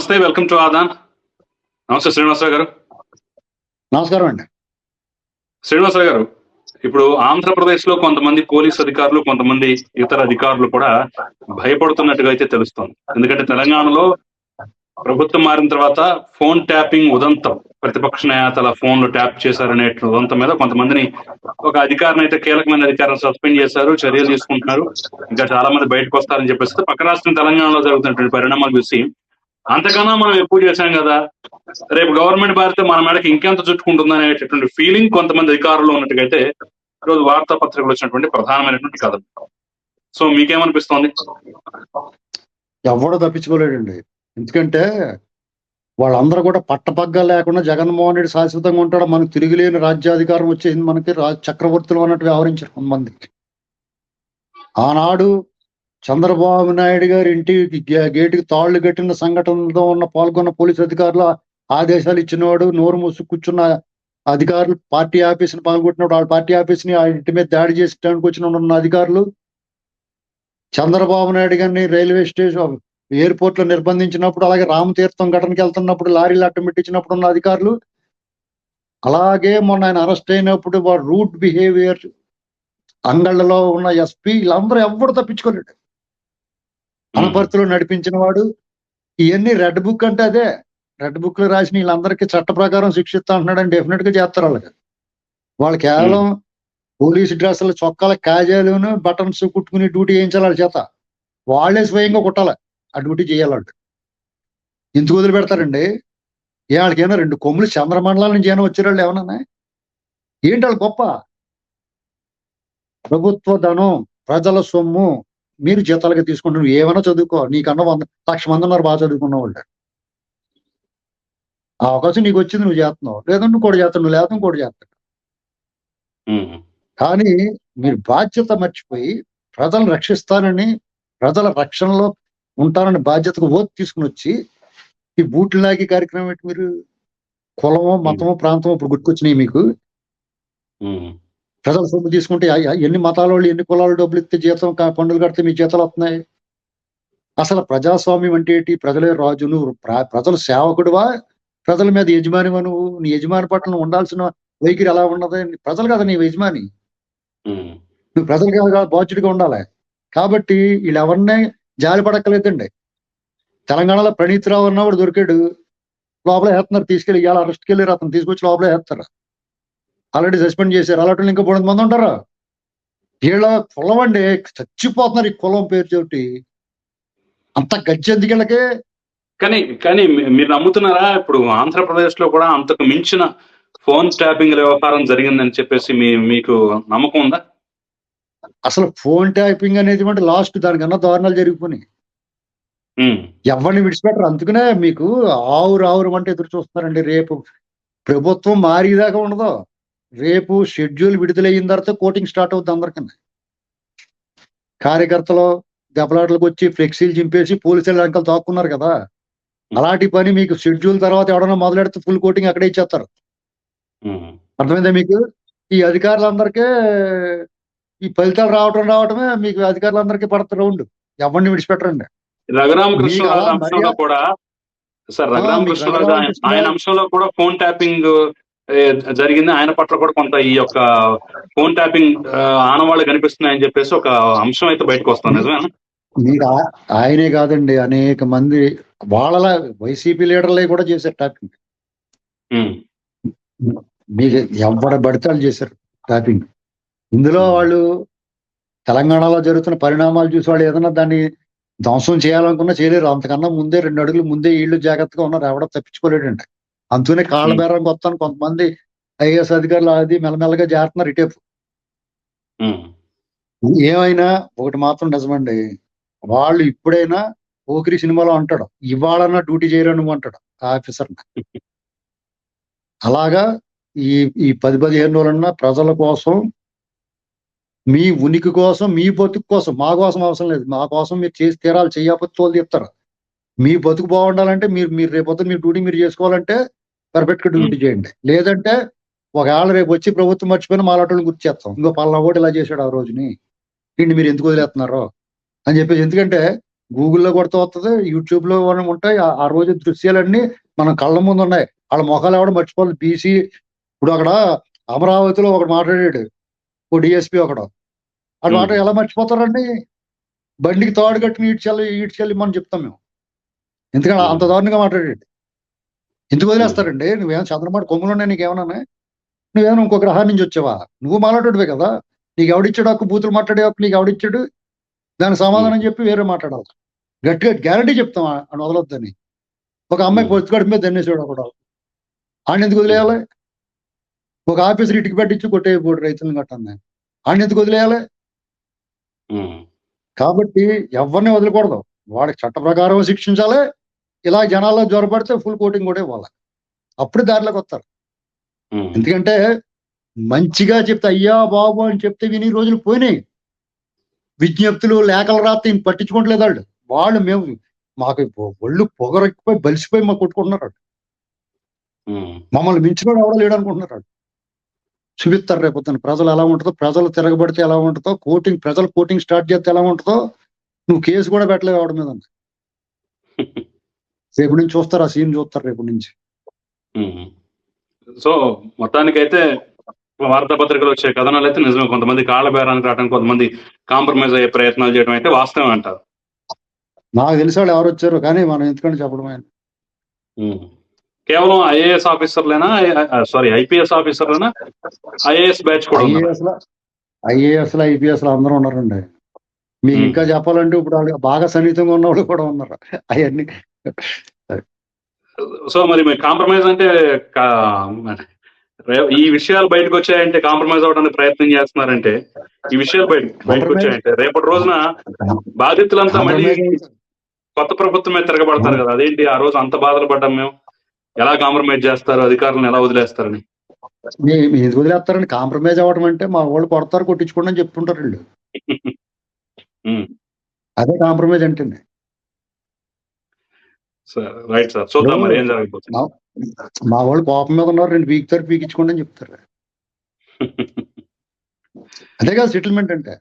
నమస్తే welcome to Aadan. నమస్తే శ్రీనివాసరావు గారు. నమస్కారం అండి. శ్రీనివాసరావు గారు ఇప్పుడు ఆంధ్రప్రదేశ్లో కొంతమంది పోలీస్ అధికారులు కొంతమంది ఇతర అధికారులు కూడా భయపడుతున్నట్టుగా అయితే తెలుస్తోంది. ఎందుకంటే తెలంగాణలో ప్రభుత్వం మారిన తర్వాత ఫోన్ ట్యాపింగ్ ఉదంతం. ప్రతిపక్ష నేతల ఫోన్లు ట్యాప్ చేశారనే ఉదంతం మీద కొంతమందిని ఒక అధికారిని అయితే కీలకమైన అధికారులు సస్పెండ్ చేశారు చర్యలు తీసుకుంటున్నారు. ఇంకా చాలా మంది బయటకు వస్తారని చెప్పేసి పక్క రాష్ట్రం తెలంగాణలో జరుగుతున్నటువంటి పరిణామాలు చూసి అంతకన్నా మనం ఎక్కువ చేశాం కదా? రేపు గవర్నమెంట్ మారితే మన మేడకి ఇంకెంత చుట్టుకుంటుంది అనేటటువంటి ఫీలింగ్ కొంతమంది అధికారులు ఉన్నట్టుగైతే ఈరోజు వార్తాపత్రికలు వచ్చినటువంటి ప్రధానమైనటువంటి కథ సో మీకేమనిపిస్తోంది? ఎవడో తప్పించుకోలేడండి. ఎందుకంటే వాళ్ళందరూ కూడా పట్టపగ్గా లేకుండా జగన్మోహన్ రెడ్డి శాశ్వతంగా ఉంటాడు. మనకు తిరిగిలేని రాజ్యాధికారం వచ్చేసింది మనకి రా చక్రవర్తులు అన్నట్టు వ్యవహరించారు కొంతమంది. ఆనాడు చంద్రబాబు నాయుడు గారి ఇంటికి గేటుకి తాళ్ళు కట్టిన సంఘటనలో ఉన్న పాల్గొన్న పోలీసు అధికారులు ఆదేశాలు ఇచ్చినవాడు నోరు మూసు కూర్చున్న అధికారులు పార్టీ ఆఫీస్ని పాల్గొట్టినప్పుడు వాళ్ళ పార్టీ ఆఫీస్ని ఆ ఇంటి మీద దాడి చేసడానికి వచ్చిన ఉన్న అధికారులు చంద్రబాబు నాయుడు గారిని రైల్వే స్టేషన్ ఎయిర్పోర్ట్లో నిర్బంధించినప్పుడు అలాగే రామతీర్థం ఘటనకి వెళ్తున్నప్పుడు లారీలు అట్టమిట్టించినప్పుడు పెట్టించినప్పుడు ఉన్న అధికారులు అలాగే మొన్న ఆయన అరెస్ట్ అయినప్పుడు వాడు రూట్ బిహేవియర్ అంగళ్ళలో ఉన్న ఎస్పీ వీళ్ళందరూ ఎవరు తప్పించుకోలేడు. అనపర్తిలో నడిపించిన వాడు. ఇవన్నీ రెడ్ బుక్ అంటే అదే. రెడ్ బుక్లో రాసిన వీళ్ళందరికీ చట్ట ప్రకారం శిక్షిస్తా అంటున్నాడని డెఫినెట్గా చేస్తారు వాళ్ళకి వాళ్ళు కేవలం పోలీసు డ్రెస్సులు చొక్కాల కాజాలును బటన్స్ కుట్టుకుని డ్యూటీ చేయించాలి వాళ్ళ చేత. వాళ్ళే స్వయంగా కుట్టాలి. ఆ డ్యూటీ చేయాలంటే ఎందుకు వదిలి పెడతారండి ఏ వాళ్ళకైనా రెండు కొమ్ములు చంద్రమండలాల నుంచి ఏమైనా వచ్చారు ఏమన్నా ఏంటి వాళ్ళు గొప్ప? ప్రభుత్వ ధనం ప్రజల సొమ్ము మీరు జీతాలుగా తీసుకుంటున్నారు ఏమైనా చదువుకో. నీకన్నా వంద లక్ష మంది ఉన్నారు బాగా చదువుకున్న వాళ్ళు. ఆ అవకాశం నీకు వచ్చింది నువ్వు చేస్తున్నావు. లేదంటే ఇంకోటి చేస్తావు నువ్వు లేదంటే ఇంకోటి చేస్తావు ఉమ్, కానీ మీరు బాధ్యత మర్చిపోయి ప్రజలను రక్షిస్తానని ప్రజల రక్షణలో ఉంటానని బాధ్యతకు ఓత్ తీసుకుని వచ్చి ఈ బూట్లు లాగి కార్యక్రమం ఏంటి మీరు? కులమో మతమో ప్రాంతమో ఇప్పుడు గుర్తుకొచ్చినాయి మీకు? ప్రజల సొమ్ము తీసుకుంటే ఎన్ని మతాల వాళ్ళు ఎన్ని కులాలు డబ్బులు ఇస్తే జీతం పన్నులు కడితే మీ జీతాలు వస్తున్నాయి? అసలు ప్రజాస్వామ్యం అంటే ఏంటి? ప్రజలే రాజు నువ్వు ప్ర- ప్రజల సేవకుడువా? ప్రజల మీద యజమానివా నువ్వు? నీ యజమాని పట్ల నువ్వు ఉండాల్సిన వైఖరి ఎలా ఉండదు ప్రజలు కదా నీ యజమాని? నువ్వు ప్రజలుగా కాదు, బాధ్యుడిగా ఉండాలి. కాబట్టి వీళ్ళు ఎవరినే జాలి పడక్కలేదండి తెలంగాణలో ప్రణీత్ రావు అన్నవాడు దొరికాడు. లోపల వేస్తున్నారు తీసుకెళ్ళి ఇవాళ అరెస్ట్కి వెళ్ళారు అతను తీసుకొచ్చి లోపల వేస్తారు. ఆల్రెడీ సస్పెండ్ చేశారు. అలాంటి ఇంకా మూడు మంది ఉంటారు? వీళ్ళ కులం అండి చచ్చిపోతున్నారు ఈ కులం పేరు చోటి అంత గజ్జెందుకు వీళ్ళకి? కానీ కానీ మీరు నమ్ముతున్నారా? ఇప్పుడు ఆంధ్రప్రదేశ్లో కూడా అంతకు మించిన ఫోన్ ట్యాపింగ్ వ్యవహారం జరిగిందని చెప్పేసి మీ మీకు నమ్మకం ఉందా? అసలు ఫోన్ ట్యాపింగ్ అనేది అంటే లాస్ట్ దానికన్నా దారుణాలు జరిగిపోయినాయి. ఎవరిని విడిచిపెట్టరు. అందుకనే మీకు ఆవురు ఆవురు అంటే ఎదురు చూస్తున్నారండి. రేపు ప్రభుత్వం మారేదాకా ఉండదు. రేపు షెడ్యూల్ విడుదలఅయిన తర్వాత కోటింగ్ స్టార్ట్ అవుతుంది అందరికన్నా. కార్యకర్తలు దెబ్బలాటలకు వచ్చి ఫ్లెక్సీలు చింపేసి పోలీసులు వెనకాల తాక్కున్నారు కదా. అలాంటి పని మీకు షెడ్యూల్ తర్వాత ఎవడన్నా మొదలెడితే ఫుల్ కోటింగ్ అక్కడే ఇచ్చేస్తారు. అర్థమైందా మీకు? ఈ అధికారులందరికీ ఈ ఫలితాలు రావటం రావటమే మీకు అధికారులందరికీ పడతారు రౌండ్. ఎవరిని విడిచిపెట్టరండి? కూడా సార్ రఘురామకృష్ణరాజు ఆయన- అంశంలో కూడా ఫోన్ ట్యాపింగ్ జరిగింది. ఆయన పట్ల కూడా కొంత ఈ యొక్క ఫోన్ ట్యాపింగ్ ఆనవాళ్ళు కనిపిస్తున్నాయని చెప్పేసి ఒక అంశం అయితే బయటకు వస్తుంది. నిజమేనా? మీకు ఆయనే కాదండి. అనేక మంది వాళ్ళ వైసీపీ లీడర్లే కూడా చేశారు టాపింగ్ ఉమ్, మీకు ఎవడ వాళ్ళు చేశారు టాపింగ్ ఇందులో వాళ్ళు తెలంగాణలో జరుగుతున్న పరిణామాలు చూసి వాళ్ళు ఏదైనా దాన్ని ధ్వంసం చేయాలనుకున్నా చేయలేరు. అంతకన్నా ముందే రెండు అడుగులు ముందే వీళ్ళు జాగ్రత్తగా ఉన్నారు. ఎవడ తప్పించుకోలేడండి. అందుకనే కాళ్ళ Hmm. బేరం కొత్తాను కొంతమంది ఐఏఎస్ అధికారులు అది మెల్లమెల్లగా చేస్తున్నారు ఇటేపు ఏమైనా ఒకటి మాత్రం నిజమండి. వాళ్ళు ఇప్పుడైనా పోకిరి సినిమాలో అంటాడు ఇవాళన్నా డ్యూటీ చేయరా నువ్వు అంటాడు ఆఫీసర్ అలాగా ఈ ఈ పది పదిహేను రోజులన్నా ప్రజల కోసం మీ ఉనికి కోసం మీ బతుకు కోసం మా కోసం అవసరం లేదు. మా కోసం మీరు చేసి తీరాలి చేయకపోతే తోలు చెప్తారు మీ బతుకు బాగుండాలంటే మీరు మీరు రేపొద్దు మీ డ్యూటీ మీరు చేసుకోవాలంటే పర్ఫెక్ట్గా డ్యూటీ చేయండి. లేదంటే ఒకవేళ రేపు వచ్చి ప్రభుత్వం మర్చిపోయిన మాలాటోళ్ళని గుర్తు చేస్తాం. ఇంకో పలానా కూడా ఇలా చేశాడు ఆ రోజుని. దీన్ని మీరు ఎందుకు వదిలేస్తున్నారో అని చెప్పేసి. ఎందుకంటే గూగుల్లో కొడితే వస్తుంది యూట్యూబ్లో ఉంటాయి. ఆ- రోజు దృశ్యాలన్నీ మన కళ్ళ ముందు ఉన్నాయి. వాళ్ళ మొఖాలు ఎవడ మర్చిపోలేదు. బీసీ ఇప్పుడు అక్కడ అమరావతిలో ఒకడు మాట్లాడాడు. ఓ డిఎస్పి ఒకడు. ఆ మాట. ఎలా మర్చిపోతారండి? బండికి తాడు కట్టుకుని ఈడ్చెల్లి ఈడ్చెల్లి మనం చెప్తాం మేము. ఎందుకంటే. అంత దారుణంగా మాట్లాడాడు. ఎందుకు వదిలేస్తారండి? నువ్వేం చంద్రబాబు కొమ్ములు ఉన్నాయి నీకేమన్నా నువ్వేమైనా ఇంకో గ్రహాన్ని నుంచి వచ్చావా? నువ్వు మాట్లాడువే కదా. నీకు ఎవడిచ్చాడు హక్కు బూతులు మాట్లాడే హక్కు నీకు ఎవడిచ్చాడు దానికి సమాధానం చెప్పి వేరే మాట్లాడాలి. గట్టిగా గ్యారంటీ చెప్తాం ఆ- అని వదలొద్దని. ఒక అమ్మాయి Hmm. పొత్తుగడి మీద దన్నేసాడు ఒకడు. ఆయన ఎందుకు వదిలేయాలి? ఒక ఆఫీసర్ ఇటుకి పెట్టించి కొట్టేయకూడదు రైతులను కట్టండి ఆయన ఎందుకు వదిలేయాలి? ఉమ్, కాబట్టి ఎవరిని వదలకూడదు. వాడికి చట్ట ప్రకారం శిక్షించాలి. ఇలా జనాల్లో జ్వరపడితే ఫుల్ కోటింగ్ కూడా ఇవ్వాలి. అప్పుడు దారిలోకి వస్తారు. ఎందుకంటే మంచిగా చెప్తే అయ్యా బాబు అని చెప్తే విని రోజులు పోయినాయి. విజ్ఞప్తులు లేఖలు రాస్తే ఇంక పట్టించుకోవట్లేదు వాళ్ళు. వాళ్ళు మేము మాకు ఒళ్ళు పొగరెక్కిపోయి బలిసిపోయి మాకు కొట్టుకుంటున్నారు వాళ్ళు. మమ్మల్ని మించినోడు ఎవడో లేడు అనుకుంటున్నారు వాళ్ళు. చూపిస్తారు రేపొద్దున ప్రజలు ఎలా ఉంటుందో ప్రజలు తిరగబడితే ఎలా ఉంటుందో కోటింగ్ ప్రజలు కోటింగ్ స్టార్ట్ చేస్తే ఎలా ఉంటుందో నువ్వు కేసు కూడా పెట్టలేవు ఎవడి మీద. రేపు నుంచి చూస్తారు ఆ సీన్ చూస్తారు రేపు నుంచి. సో మొత్తానికైతే వార్తాపత్రికలు వచ్చే కథనాలు అయితే నిజమే. కొంతమంది కాళ్ళ బేరానికి రావడం కొంతమంది కాంప్రమైజ్ అయ్యే ప్రయత్నాలు చేయడం అయితే వాస్తవం అంటారు. నాకు తెలిసి వాళ్ళు ఎవరు వచ్చారు కానీ మనం ఎందుకంటే చెప్పడం ఆయన. కేవలం ఐఏఎస్ ఆఫీసర్లేనా సారీ ఐపీఎస్ ఆఫీసర్లేనా ఐఏఎస్ బ్యాచ్ కూడా ఐఏఎస్లో ఐపీఎస్లో అందరూ ఉన్నారండి. మీకు. ఇంకా చెప్పాలంటే ఇప్పుడు వాళ్ళు బాగా సన్నిహితంగా ఉన్న వాళ్ళు కూడా ఉన్నారు. అవన్నీ సో మరి మీరు కాంప్రమైజ్ అంటే ఈ విషయాలు బయటకు వచ్చాయంటే కాంప్రమైజ్ అవడానికి ప్రయత్నం చేస్తున్నారంటే ఈ విషయాలు బయట బయటకు వచ్చాయంటే రేపటి రోజున బాధితులంతా మళ్ళీ కొత్త ప్రభుత్వం మీద తిరగబడతారు కదా. అదేంటి? ఆ రోజు అంత బాధలు పడ్డాం మేము. ఎలా కాంప్రమైజ్ చేస్తారు? అధికారులను ఎలా వదిలేస్తారని? మీ- మీ ఎందుకు వదిలేస్తారండి. కాంప్రమైజ్ అవ్వడం అంటే మా వాళ్ళు కొడతారు కొట్టించుకోండి అని చెప్తుంటారు. అదే కాంప్రమైజ్ అంటే సార్ రైట్ సార్. చూద్దాం మరి ఏం జరగబోతుంది. మా వాళ్ళు కోపం మీద ఉన్నారు రెండు పీకుతారు పీకించుకోండి అని చెప్తారు. అదే కదా సెటిల్మెంట్ అంటే.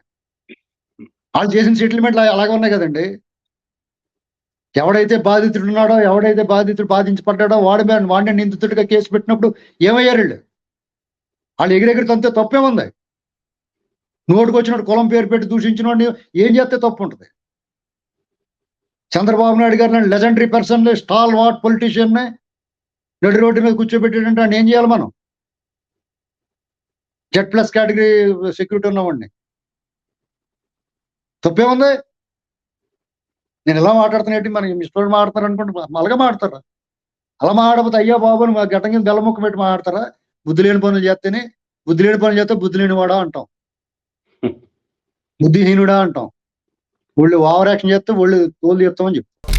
వాళ్ళు చేసిన సెటిల్మెంట్ అలాగే ఉన్నాయి కదండి. ఎవడైతే బాధితుడు ఉన్నాడో ఎవడైతే బాధితుడు బాధించబడ్డాడో వాడి మీద వాడిని నిందితుడిగా కేసు పెట్టినప్పుడు ఏమయ్యారు వీళ్ళు? వాళ్ళు ఎగిరెగిరి తంతే తప్పేముంది? నోటికి వచ్చినట్టు కులం పేరు పెట్టి దూషించిన వాడిని ఏం చేస్తే తప్పు ఉంటుంది? చంద్రబాబు నాయుడు గారిని legendary person stalwart politician నడి రోడ్డు మీద కూర్చోబెట్టాడంటే ఆయన ఏం చేయాలి మనం? జెడ్ ప్లస్ కేటగిరీ సెక్యూరిటీ ఉన్నవాడిని. తప్పేముంది నేను ఎలా మాట్లాడుతున్నట్టు మనకి మిస్టర్ మాట్లాడతారు అనుకుంటే అలాగే మాట్లాడతారా. అలా మాట్లాడకపోతే అయ్యా బాబు అని మా గట్టం కింద బెల్లముక్క పెట్టి మాట్లాడతారా? బుద్ధి లేని పనులు చేస్తేనే బుద్ధి లేని పనులు చేస్తే బుద్ధి లేనివాడా అంటాం. బుద్ధిహీనుడా అంటాం. ఒళ్ళు ఓవర్ యాక్షన్ చేస్తే ఒళ్ళు తోలు చెప్తామని చెప్తారు